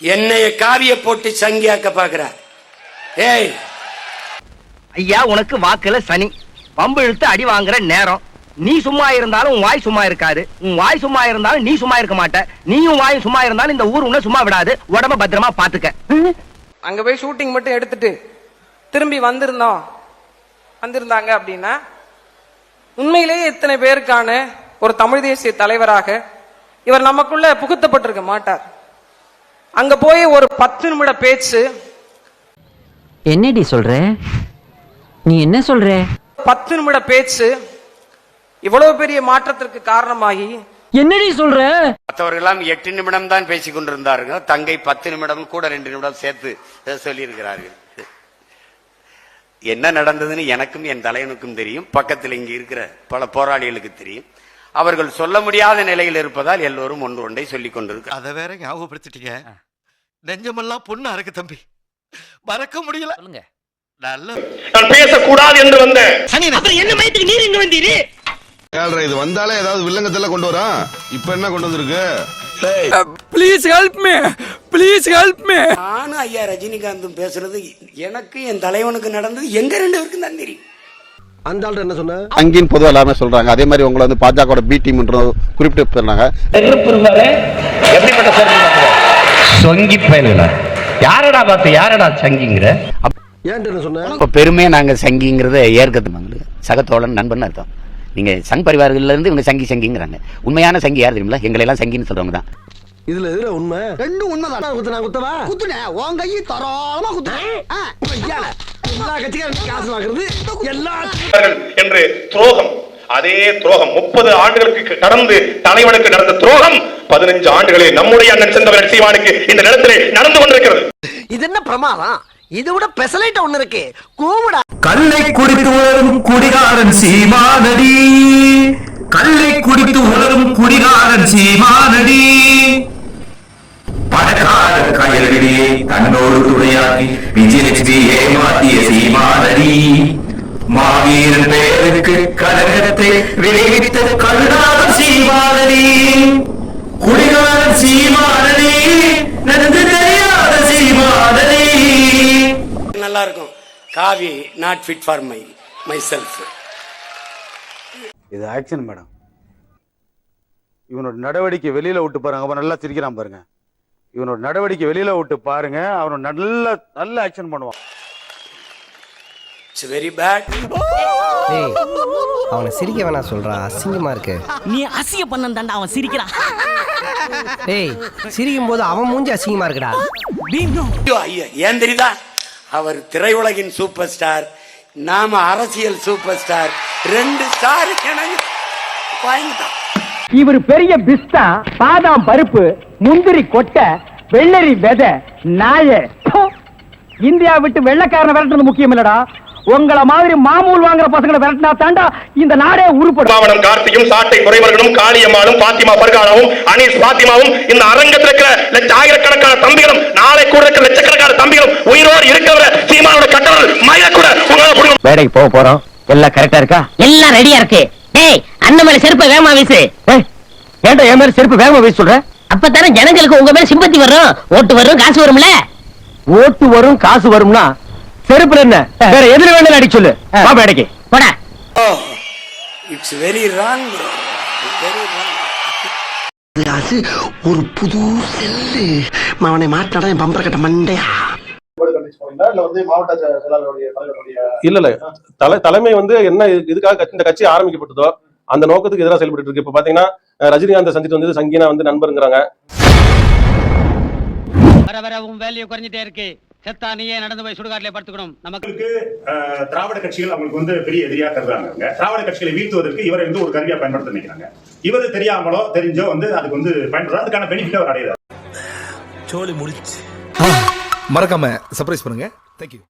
என்னைய காவிய போட்டு சங்கியாக்க பாக்குற. ஏய். ஐயா உனக்கு வாக்குல சனி. பம்பு இழுத்து அடி வாங்குற நேரம். நீ சும்மா இருந்தாலும் உன் வாய் சும்மா இருக்காது. உன் வாய் சும்மா இருந்தாலும் நீ சும்மா இருக்க மாட்ட. நீயும் வாயும் சும்மா இருந்தாலும் இந்த ஊர் உன்னை சும்மா விடாது. உடம்ப பத்திரமா பாத்துக்க. அங்க போய் ஷூட்டிங் மட்டும் எடுத்துட்டு திரும்பி வந்திருந்தோம். வந்திருந்தாங்க அப்படின்னா உண்மையிலேயே இத்தனை பேருக்கான ஒரு தமிழ் தேசிய தலைவராக இவர் நமக்குள்ள புகுத்தப்பட்டிருக்க மாட்டார். அங்க போய் ஒரு பத்து நிமிட பேச்சு. என்னடி சொல்ற? நீ என்ன சொல்ற? பத்து நிமிட பேச்சு இவ்வளவு பெரிய மாற்றத்திற்கு காரணமாகி என்னடி சொல்ற? மற்றவர்களெல்லாம் எட்டு நிமிடம் தான் பேசிக் கொண்டிருந்தார்கள். தங்கை பத்து நிமிடம் கூட ரெண்டு நிமிடம் சேர்த்து சொல்லியிருக்கிறார்கள். என்ன நடந்ததுன்னு எனக்கும் என் தலைவனுக்கும் தெரியும். பக்கத்தில் இங்க இருக்கிற பல போராளிகளுக்கு தெரியும். அவர்கள் சொல்ல முடியாத நிலையில் இருப்பதால் எல்லோரும் ஒன்று ஒன்றை சொல்லிக் கொண்டிருக்கிறார் அத வேற ஞாபகப்படுத்திட்டீங்க. நெஞ்சமெல்லாம் பொண்ணு அறக்கு தம்பி. மறக்க முடியல. சொல்லுங்க. நல்ல நான் பேசக்கூடாது என்று வந்தேன். ஏழ்ரை இது வந்தாலே ஏதாவது வில்லங்கத்தெல்லாம் கொண்டு வரா? இப்ப என்ன கொண்டு வந்திருக்கு? Please help me please help me நானும் ஐயா ரஜினிகாந்தும் பேசுறது எனக்கு என் தலைவனுக்கு நடந்தது எங்க ரெண்டு பேருக்கும் தான் தெரியும். அந்த ஆள் என்ன சொன்ன? அங்கின்னு பொதுவாக எல்லாமே சொல்றாங்க. அதே மாதிரி உங்களை வந்து பாஜக பி டீம்ன்ற குறிப்பிட்டு சொன்னாங்க. எப்படிப்பட்ட சொங்கி பயலுல யாரடா பார்த்து யாரடா சங்கிங்கிற? இப்ப பெருமையா நாங்க சங்கிங்கிறத ஏற்கிறது சகத்தோழன் நண்பன் அர்த்தம். நீங்க சங் பரிவார்கள்ல இருந்து இவங்க சங்கி சங்கிங்கிறாங்க. உண்மையான சங்கி யார் தெரியுங்களா எங்களை எல்லாம் சங்கின்னு சொல்றவங்க தான் இதுல எதுல உண்மை? ரெண்டும் உண்மைதான் குத்துனா குத்தவா? குத்துனே உன் கையை தரோளமா குத்துனேன் எல்லா கட்சிக்காரும் காசு வாங்குறது எல்லா என்று துரோகம். அதே துரோகம் முப்பது ஆண்டுகளுக்கு கடந்து தலைவனுக்கு நடந்த துரோகம் பதினஞ்சு ஆண்டுகளில் நம்முடைய அண்ணன் செந்தவன் சீமானுக்கு இந்த நிலத்திலே நடந்து கொண்டிருக்கிறது. இது என்ன பிரமாதம்? இது விட பெசலைட் ஒண்ணு இருக்கு. கூவிடா. கல்லை குடித்து உலரும் குடிகாரன் சீமானடி. கல்லை குடித்து உலரும் குடிகாரன் சீமானடி. பணக்கார கயல்களிலே தன்னோடு துணையாக்கி விஜயலட்சுமி ஏமாத்திய சீமானடி. மாவீரன் பெயருக்கு கழகத்தை விளைவித்த கருணாத சீமானடி குடிகாரன் சீமானடி நன்கு தெரியாத சீமானடி நல்லா இருக்கும் காவி not fit for my myself இது ஆக்ஷன் மேடம் இவனோட நடவடிக்கை வெளியில விட்டு பாருங்க. அப்ப நல்லா சிரிக்கிறான் பாருங்க. இவனோட நடவடிக்கை வெளியில விட்டு பாருங்க. அவனோட நல்ல நல்ல ஆக்ஷன் பண்ணுவான். இட்ஸ் வெரி பேட் அவனை சிரிக்க வேணாம் சொல்றா. அசிங்கமா இருக்கு. நீ அசிய பண்ண தாண்டா அவன் சிரிக்கிறான். டேய் சிரிக்கும் போது அவன் மூஞ்சி அசிங்கமா இருக்குடா. ஐயோ, ஏன் தெரியுதா? அவர் திரையுலகின் சூப்பர் ஸ்டார் நாம அரசியல் சூப்பர் ஸ்டார் ரெண்டு ஸ்டார் வாங்கிட்டான் இவர் பெரிய பிஸ்தா பாதாம் பருப்பு முந்திரி கொட்டை வெள்ளரி வெத நாய. இந்தியா விட்டு வெள்ளக்காரனை விரட்டுறது முக்கியம் இல்லடா உங்கள மாதிரி மாமூல் வாங்குற பசங்களை விரட்டினா தாண்டா இந்த நாடே உருப்படும். பாவனம் கார்த்தியும் சாட்டை குறைவர்களும் காளியம்மாளும் பாத்திமா பர்கானாவும் அனீஸ் பாத்திமாவும் இந்த அரங்கத்தில் இருக்கிற லட்ச ஆயிரக்கணக்கான தம்பிகளும் நாளை கூட இருக்கிற லட்சக்கணக்கான தம்பிகளும் உயிரோடு இருக்கிற சீமானோட கட்டணம் மயில கூட உங்களால வேலைக்கு போக போறோம். எல்லாம் கரெக்டா இருக்கா? எல்லாம் ரெடியா இருக்கு. டேய் அண்ணன் செருப்பை வேகமா வீசு. ஏன்டா என் மேல செருப்பு வேகமா வீச சொல்ற? அப்பதானே ஜனங்களுக்கு உங்க மேல சிம்பத்தி வரும். ஓட்டு வரும் காசு வரும்ல. ஓட்டு வரும் காசு வரும்னா செருப்புல என்ன? வேற எதுல வேணாலும் அடிக்க சொல்லு. வா வேலைக்கு போடா. It's very wrong very wrong ஒரு புது செல்லு. அவனை மாட்டாடா என் பம்பர கட்ட மண்டையா? இல்ல இல்ல. தலை தலைமை வந்து என்ன இதுக்காக கட்சி- இந்த கட்சி ஆரம்பிக்கப்பட்டதோ அந்த நோக்கத்துக்கு எதிராக செயல்பட்டு இருக்கு. இப்ப பாத்தீங்கன்னா ரஜினிகாந்த் சந்தித்து வந்து சங்கீனா வந்து நண்பருங்கிறாங்க. வர வர உன் வேல்யூ குறைஞ்சிட்டே இருக்கு. செத்தா நீயே நடந்து போய் சுடுகாட்டிலே படுத்துக்கணும். நமக்கு திராவிட கட்சிகள் அவங்களுக்கு வந்து பெரிய எதிரியா கருதுறாங்க திராவிட கட்சிகளை வீழ்த்துவதற்கு இவரை வந்து ஒரு கருவியா பயன்படுத்த நினைக்கிறாங்க. இவர் தெரியாமலோ தெரிஞ்சோ வந்து அதுக்கு வந்து பயன்படுற அதுக்கான பெனிஃபிட் அவர் அடையிறாரு. மறக்காம சர்ப்ரைஸ் பண்ணுங்க. தேங்க்யூ